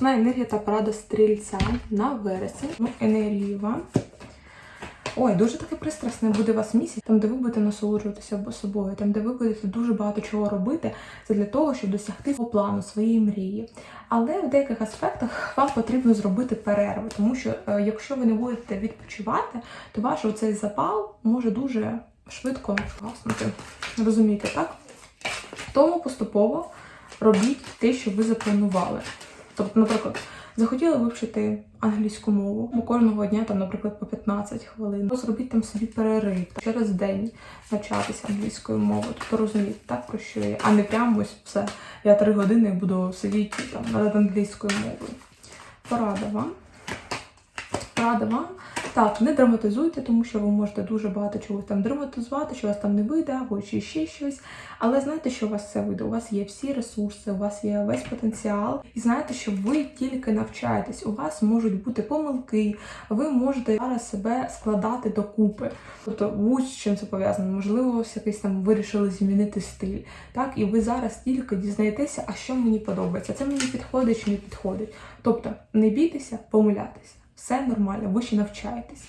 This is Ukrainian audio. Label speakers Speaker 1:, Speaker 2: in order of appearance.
Speaker 1: Основна енергія та порада стрільця на вересень. Енергію вам. Ой, дуже таке пристрасне буде у вас місяць, там, де ви будете насолоджуватися собою, там, де ви будете дуже багато чого робити, це для того, щоб досягти свого плану, своєї мрії. Але в деяких аспектах вам потрібно зробити перерви, тому що е, якщо ви не будете відпочивати, то ваш оцей запал може дуже швидко гаснути. Розумієте, так? Тому поступово робіть те, що ви запланували. Тобто, наприклад, захотіли вивчити англійську мову, бо кожного дня, там, наприклад, по 15 хвилин. Ну, Зробіть там собі перерив через день навчатися англійською мовою. Тобто розуміти так про що я, а не прямо ось все. Я три години буду сидіти там над англійською мовою. Порада вам. Порада вам. Так, не драматизуйте, тому що ви можете дуже багато чогось там драматизувати, що у вас там не вийде, або чи ще щось. Але знайте, що у вас все вийде. У вас є всі ресурси, у вас є весь потенціал. І знаєте, що ви тільки навчаєтесь. У вас можуть бути помилки, ви можете зараз себе складати докупи. Тобто, будь з чим це пов'язано. Можливо, ось якийсь там вирішили змінити стиль. Так, і ви зараз тільки дізнаєтеся, а що мені подобається. Це мені підходить чи не підходить. Тобто, не бійтеся, помилятися. Все нормально, ви ще навчаєтесь.